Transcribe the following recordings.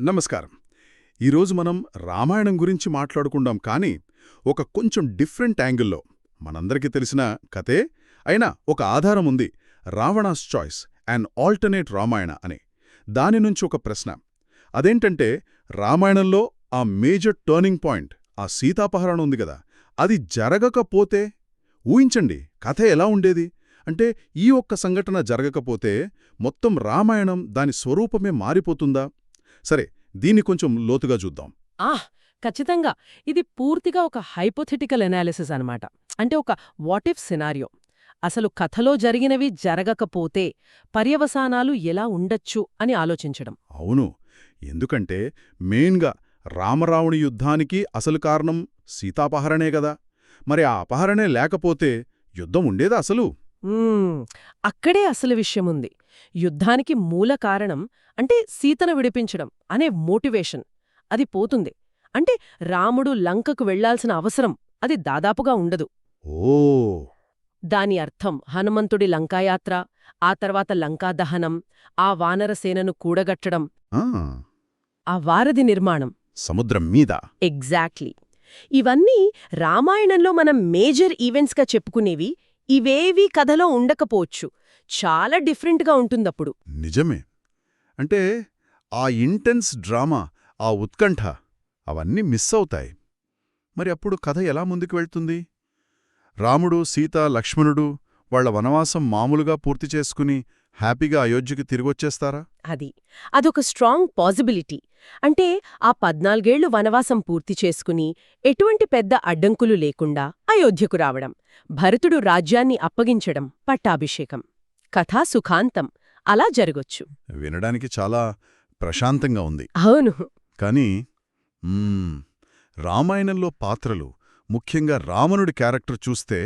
నమస్కారం. ఈరోజు మనం రామాయణం గురించి మాట్లాడుకుందాం కానీ ఒక కొంచెం డిఫరెంట్ యాంగిల్లో. మనందరికీ తెలిసిన కథే అయినా ఒక ఆధారం ఉంది. Ravana's choice and alternate Ramayana అని. దాని నుంచి ఒక ప్రశ్న. అదేంటంటే రామాయణంలో ఆ మేజర్ టర్నింగ్ పాయింట్ ఆ సీతాపహరణం ఉంది కదా అది జరగకపోతే? ఊహించండి కథ ఎలా ఉండేది? అంటే ఈ ఒక్క సంఘటన జరగకపోతే మొత్తం రామాయణం దాని స్వరూపమే మారిపోతుందా? సరే దీన్ని కొంచెం లోతుగా చూద్దాం. ఆహ్ ఖచ్చితంగా. ఇది పూర్తిగా ఒక హైపోథెటికల్ అనాలిసిస్ అన్నమాట. అంటే ఒక వాట్ ఇఫ్ సినారియో అసలు కథలో జరిగినవి జరగకపోతే పర్యవసానాలు ఎలా ఉండొచ్చు అని ఆలోచించడం. అవును. ఎందుకంటే మెయిన్గా రామరావణి యుద్ధానికి అసలు కారణం సీతాపహరణే గదా మరి ఆ అపహరణే లేకపోతే యుద్ధం ఉండేదా అసలు? అక్కడే అసలు విషయముంది. యుద్ధానికి మూల కారణం అంటే సీతను విడిపించడం అనే మోటివేషన్. అది పోతుంది. అంటే రాముడు లంకకు వెళ్ళాల్సిన అవసరం అది దాదాపుగా ఉండదు. ఓ! దాని అర్థం హనుమంతుడి లంకాయాత్ర ఆ తర్వాత లంకా దహనం ఆ వానరసేనను కూడగట్టడం ఆ, ఆ వారధి నిర్మాణం. సముద్రం మీద. ఎగ్జాక్ట్లీ. ఇవన్నీ రామాయణంలో మనం మేజర్ ఈవెంట్స్గా చెప్పుకునేవి ఇవేవీ కథలో ఉండకపోవచ్చు. చాలా డిఫరెంట్గా ఉంటుందప్పుడు. నిజమే. అంటే ఆ ఇంటెన్స్ డ్రామా ఆ ఉత్కంఠ అవన్నీ మిస్ అవుతాయి. మరి అప్పుడు కథ ఎలా ముందుకు వెళ్తుంది? రాముడు సీత లక్ష్మణుడు వాళ్ళ వనవాసం మామూలుగా పూర్తి చేసుకుని హ్యాపీగా అయోధ్యకి తిరిగొచ్చేస్తారా? అది. అదొక స్ట్రాంగ్ పాజిబిలిటీ అంటే ఆ పద్నాలుగేళ్ళు వనవాసం పూర్తి చేసుకుని ఎటువంటి పెద్ద అడ్డంకులు లేకుండా అయోధ్యకు రావడం భరతుడు రాజ్యాన్ని అప్పగించడం పట్టాభిషేకం. కథా సుఖాంతం. అలా జరగొచ్చు. వినడానికి చాలా ప్రశాంతంగా ఉంది. అవును. కానీ మ్మ్, రామాయణంలో పాత్రలు ముఖ్యంగా రావణుడి క్యారెక్టర్ చూస్తే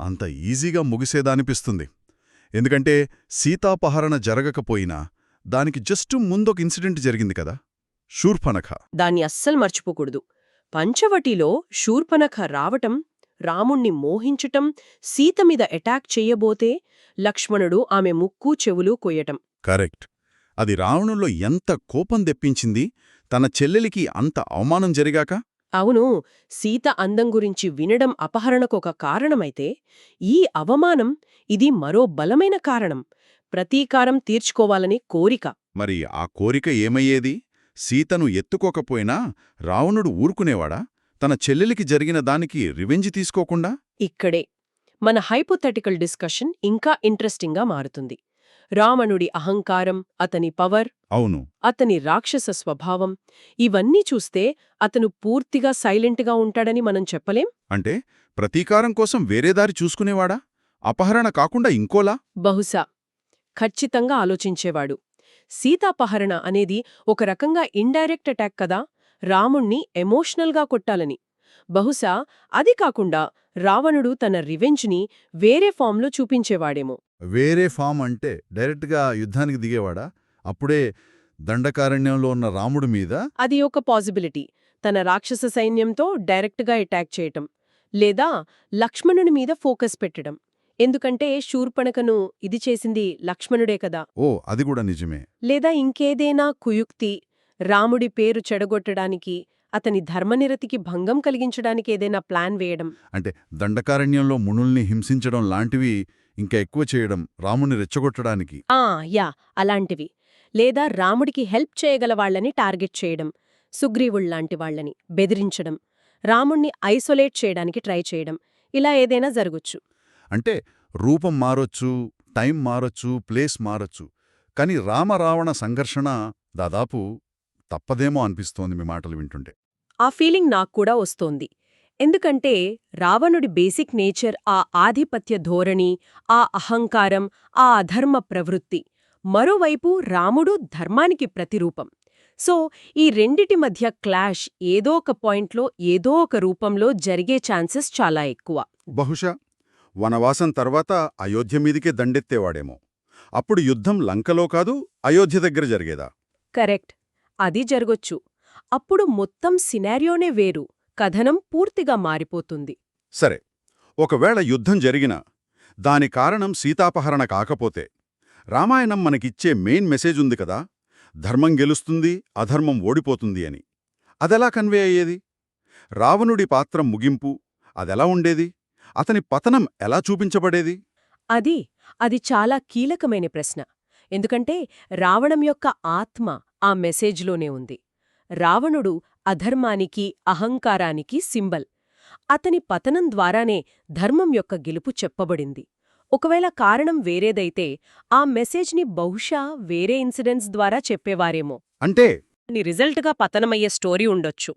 అంత ఈజీగా ముగిసేదానిపిస్తుంది. ఎందుకంటే సీతాపహరణ జరగకపోయినా దానికి జస్టు ముందొక ఇన్సిడెంట్ జరిగింది కదా శూర్పనఖ. దాన్ని అస్సలు మర్చిపోకూడదు. పంచవటిలో శూర్పనఖ రావటం రాముణ్ణి మోహించటం సీత మీద అటాక్ చెయ్యబోతే లక్ష్మణుడు ఆమె ముక్కు చెవులు కొయ్యటం. కరెక్ట్. అది రావణుల్లో ఎంత కోపం తెప్పించింది తన చెల్లెలికి అంత అవమానం జరిగాక? అవును సీత అందం గురించి వినడం అపహరణకొక కారణమైతే ఈ అవమానం ఇది మరో బలమైన కారణం. ప్రతీకారం తీర్చుకోవాలని కోరిక. మరి ఆ కోరిక ఏమయ్యేది? సీతను ఎత్తుకోకపోయినా రావణుడు ఊరుకునేవాడా? తన చెల్లెలికి జరిగిన దానికి రివెంజ్ తీసుకోకుండా? ఇక్కడే. మన హైపోథెటికల్ డిస్కషన్ ఇంకా ఇంట్రెస్టింగ్గా మారుతుంది. రావణుడి అహంకారం అతని పవర్ అవును. అతని రాక్షస స్వభావం ఇవన్నీ చూస్తే అతను పూర్తిగా సైలెంట్గా ఉంటాడని మనం చెప్పలేం? అంటే ప్రతీకారం కోసం వేరే దారి చూసుకునేవాడా? అపహరణ కాకుండా ఇంకోలా? బహుశా. ఖచ్చితంగా ఆలోచించేవాడు. సీతాపహరణ అనేది ఒక రకంగా ఇండైరెక్ట్ అటాక్ కదా? రాముణ్ణి ఎమోషనల్గా కొట్టాలని. బహుశా అది కాకుండా రావణుడు తన రివెంజ్ని వేరే ఫామ్లో చూపించేవాడేమో. వేరే ఫామ్ అంటే డైరెక్ట్గా యుద్ధానికి దిగేవాడా? అప్పుడే దండకారణ్యంలో ఉన్న రాముడి మీద? అది ఒక పాసిబిలిటీ. తన రాక్షస సైన్యంతో డైరెక్ట్గా అటాక్ చేయటం లేదా లక్ష్మణుని మీద ఫోకస్ పెట్టడం. ఎందుకంటే శూర్పణకను ఇది చేసింది లక్ష్మణుడే కదా. ఓ అది కూడా నిజమే. లేదా ఇంకేదైనా కుయుక్తి రాముడి పేరు చెడగొట్టడానికి అతని ధర్మనిరతికి భంగం కలిగించడానికి ఏదైనా ప్లాన్ వేయడం. అంటే దండకారణ్యంలో మునుల్ని హింసించడం లాంటివి ఇంకా ఎక్కువ చేయడం రాముని రెచ్చగొట్టడానికి. ఆ యా అలాంటివి. లేదా రాముడికి హెల్ప్ చేయగల వాళ్ళని టార్గెట్ చేయడం సుగ్రీవుళ్ళాంటి వాళ్ళని బెదిరించడం రాముణ్ణి ఐసోలేట్ చేయడానికి ట్రై చేయడం ఇలా ఏదైనా జరగొచ్చు. అంటే రూపం మారొచ్చు టైం మారొచ్చు ప్లేస్ మారొచ్చు కాని రామరావణ సంఘర్షణ దాదాపు తప్పదేమో అనిపిస్తోంది మీ మాటలు వింటుంటే. ఆ ఫీలింగ్ నాకు కూడా వస్తోంది. ఎందుకంటే రావణుడి బేసిక్ నేచర్ ఆ ఆధిపత్య ధోరణి ఆ అహంకారం ఆ అధర్మ ప్రవృత్తి. మరోవైపు రాముడు ధర్మానికి ప్రతిరూపం. సో ఈ రెండిటి మధ్య క్లాష్ ఏదో ఒక పాయింట్లో ఏదో ఒక రూపంలో జరిగే ఛాన్సెస్ చాలా ఎక్కువ. బహుశా వనవాసం తర్వాత అయోధ్య మీదికే దండెత్తేవాడేమో. అప్పుడు యుద్ధం లంకలో కాదు అయోధ్య దగ్గర జరిగేదా? కరెక్ట్. అది జరగొచ్చు. అప్పుడు మొత్తం సినారియోనే వేరు. కథనం పూర్తిగా మారిపోతుంది. సరే ఒకవేళ యుద్ధం జరిగినా దాని కారణం సీతాపహరణ కాకపోతే రామాయణం మనకిచ్చే మెయిన్ మెసేజ్ ఉంది కదా ధర్మం గెలుస్తుంది అధర్మం ఓడిపోతుంది అని. అదెలా కన్వే అయ్యేది? రావణుడి పాత్ర ముగింపు అదెలా ఉండేది? అతని పతనం ఎలా చూపించబడేది? అది అది చాలా కీలకమైన ప్రశ్న. ఎందుకంటే రావణం యొక్క ఆత్మ ఆ మెసేజ్లోనే ఉంది. రావణుడు అధర్మానికి అహంకారానికి సింబల్. అతని పతనం ద్వారానే ధర్మం యొక్క గెలుపు చెప్పబడింది. ఒకవేళ కారణం వేరేదైతే ఆ మెసేజ్ని బహుశా వేరే ఇన్సిడెంట్స్ ద్వారా చెప్పేవారేమో. అంటే? రిజల్ట్గా పతనమయ్యే స్టోరీ ఉండొచ్చు.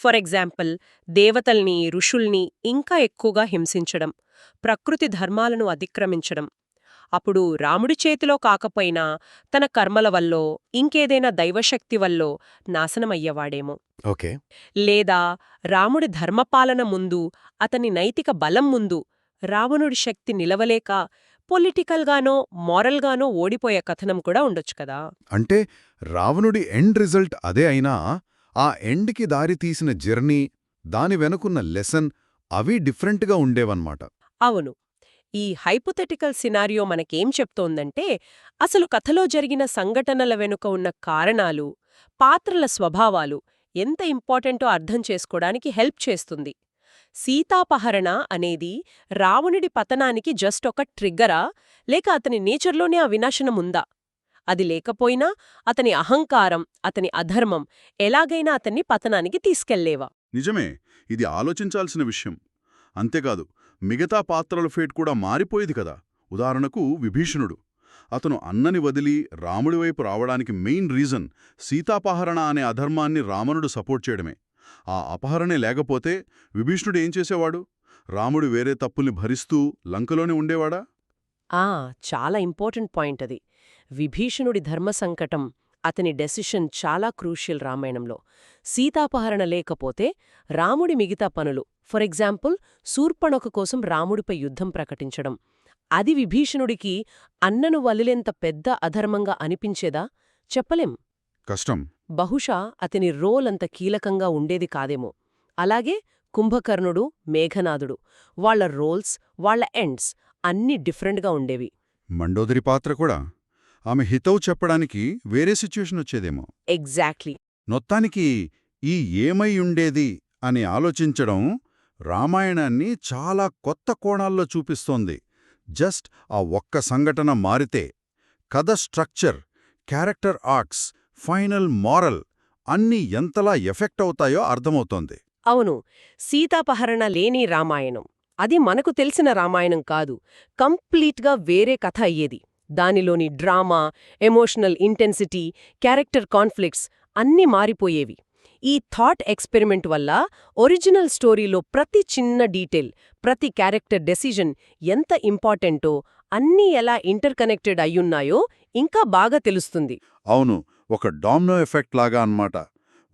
ఫర్ ఎగ్జాంపుల్ దేవతల్ని ఋషుల్ని ఇంకా ఎక్కువగా హింసించడం ప్రకృతి ధర్మాలను అతిక్రమించడం అప్పుడు రాముడి చేతిలో కాకపోయినా తన కర్మల వల్లో ఇంకేదైనా దైవశక్తి వల్లో నాశనమయ్యేవాడేమో. ఓకే. లేదా రాముడి ధర్మపాలన ముందు అతని నైతిక బలం ముందు రావణుడి శక్తి నిలవలేక పొలిటికల్గానో మారల్గానో ఓడిపోయే కథనం కూడా ఉండొచ్చు కదా. అంటే రావణుడి ఎండ్ రిజల్ట్ అదే అయినా ఆ ఎండ్కి దారి తీసిన జర్నీ దాని వెనుకున్న లెసన్ అవి డిఫరెంట్గా ఉండేవన్నమాట. అవును. ఈ హైపోథెటికల్ సినారియో మనకేం చెప్తోందంటే అసలు కథలో జరిగిన సంఘటనల వెనుక ఉన్న కారణాలు పాత్రల స్వభావాలు ఎంత ఇంపార్టెంటో అర్థం చేసుకోవడానికి హెల్ప్ చేస్తుంది. సీతాపహరణ అనేది రావణుడి పతనానికి జస్ట్ ఒక ట్రిగ్గరా? లేక అతని నేచర్లోనే ఆ వినాశనం ఉందా? అది లేకపోయినా అతని అహంకారం అతని అధర్మం ఎలాగైనా అతన్ని పతనానికి తీసుకెళ్ళేవా? నిజమే. ఇది ఆలోచించాల్సిన విషయం. అంతేకాదు మిగతా పాత్రల ఫేట్ కూడా మారిపోయేది కదా. ఉదాహరణకు విభీషణుడు. అతను అన్నని వదిలి రాముడి వైపు రావడానికి మెయిన్ రీజన్ సీతాపహరణ అనే అధర్మాన్ని రావణుడు సపోర్ట్ చేయడమే. ఆ అపహరణే లేకపోతే విభీషణుడు ఏం చేసేవాడు? రాముడు వేరే తప్పుల్ని భరిస్తూ లంకలోనే ఉండేవాడా? ఆ చాలా ఇంపార్టెంట్ పాయింట్ అది. విభీషణుడి ధర్మ సంకటం అతని డెసిషన్ చాలా క్రూషియల్ రామాయణంలో. సీతాపహరణ లేకపోతే రాముడి మిగతా పనులు ఫర్ ఎగ్జాంపుల్ శూర్పణొక కోసం రాముడిపై యుద్ధం ప్రకటించడం. అది విభీషణుడికి అన్నను వలిలేంత పెద్ద అధర్మంగా అనిపించేదా? చెప్పలేం. కష్టం. బహుశా అతని రోల్ అంత కీలకంగా ఉండేది కాదేమో. అలాగే కుంభకర్ణుడు మేఘనాథుడు వాళ్ళ రోల్స్ వాళ్ళ ఎండ్స్ అన్నీ డిఫరెంట్గా ఉండేవి. మండోదరి పాత్ర కూడా. ఆమె హితవు చెప్పడానికి వేరే సిచ్యుయేషన్ వచ్చేదేమో. ఎగ్జాక్ట్లీ. మొత్తానికి ఈ ఏమై ఉండేది అని ఆలోచించడం రామాయణాన్ని చాలా కొత్త కోణాల్లో చూపిస్తోంది. జస్ట్ ఆ ఒక్క సంఘటన మారితే కథ structure character arcs final moral అన్నీ ఎంతలా ఎఫెక్ట్ అవుతాయో అర్థమవుతోంది. అవును సీతాపహరణ లేని రామాయణం. అది మనకు తెలిసిన రామాయణం కాదు. కంప్లీట్గా వేరే కథ అయ్యేది. దానిలోని drama emotional intensity character conflicts అన్నీ మారిపోయేవి. ఈ థాట్ ఎక్స్పెరిమెంట్ వల్ల ఒరిజినల్ స్టోరీలో ప్రతి చిన్న డీటెయిల్ ప్రతి క్యారెక్టర్ డెసిజన్ ఎంత ఇంపార్టెంటో అన్నీ ఎలా ఇంటర్ కనెక్టెడ్ అయ్యున్నాయో ఇంకా బాగా తెలుస్తుంది. అవును ఒక డామ్నో ఎఫెక్ట్ లాగా అన్నమాట.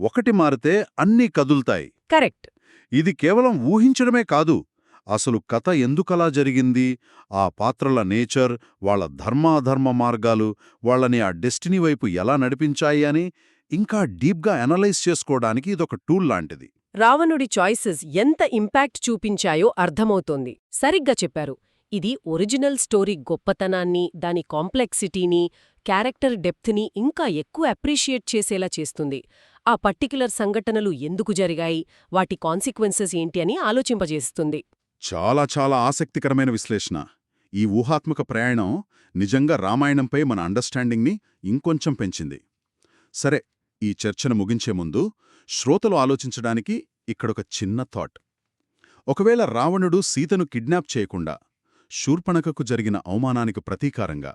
ఒకటి మారితే అన్నీ కదులుతాయి. కరెక్ట్. ఇది కేవలం ఊహించడమే కాదు అసలు కథ ఎందుకలా జరిగింది ఆ పాత్రల నేచర్ వాళ్ళ ధర్మాధర్మ మార్గాలు వాళ్ళని ఆ డెస్టినీ వైపు ఎలా నడిపించాయి అని ఇంకా డీప్గా అనలైజ్ చేసుకోవడానికి ఇదొక టూల్ లాంటిది. రావణుడి చాయిసెస్ ఎంత ఇంపాక్ట్ చూపించాయో అర్థమవుతోంది. సరిగ్గా చెప్పారు. ఇది ఒరిజినల్ స్టోరీ గొప్పతనాన్ని దాని కాంప్లెక్సిటీని క్యారెక్టర్ డెప్త్ని ఇంకా ఎక్కువ అప్రిషియేట్ చేసేలా చేస్తుంది. ఆ పర్టిక్యులర్ సంఘటనలు ఎందుకు జరిగాయి? వాటి కాన్సిక్వెన్సెస్ ఏంటి అని ఆలోచింపజేస్తుంది. చాలా చాలా ఆసక్తికరమైన విశ్లేషణ. ఈ ఊహాత్మక ప్రయాణం నిజంగా రామాయణంపై మన అండర్స్టాండింగ్ని ఇంకొంచెం పెంచింది. సరే ఈ చర్చను ముగించే ముందు శ్రోతలు ఆలోచించడానికి ఇక్కడొక చిన్న థాట్ ఒకవేళ రావణుడు సీతను కిడ్నాప్ చేయకుండా శూర్పణకకు జరిగిన అవమానానికి ప్రతీకారంగా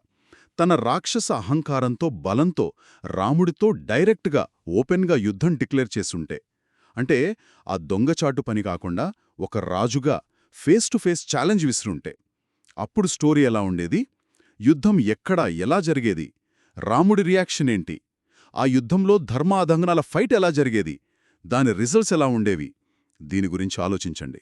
తన రాక్షస అహంకారంతో బలంతో రాముడితో డైరెక్ట్గా ఓపెన్గా యుద్ధం డిక్లేర్ చేసుంటే అంటే ఆ దొంగచాటు పని కాకుండా ఒక రాజుగా ఫేస్ టు ఫేస్ ఛాలెంజ్ విసురుంటే అప్పుడు స్టోరీ ఎలా ఉండేది? యుద్ధం ఎక్కడ ఎలా జరిగేది? రాముడి రియాక్షన్ ఏంటి? ఆ యుద్ధంలో ధర్మాధంగనాల ఫైట్ ఎలా జరిగేది? దాని రిజల్ట్స్ ఎలా ఉండేవి? దీని గురించి ఆలోచించండి.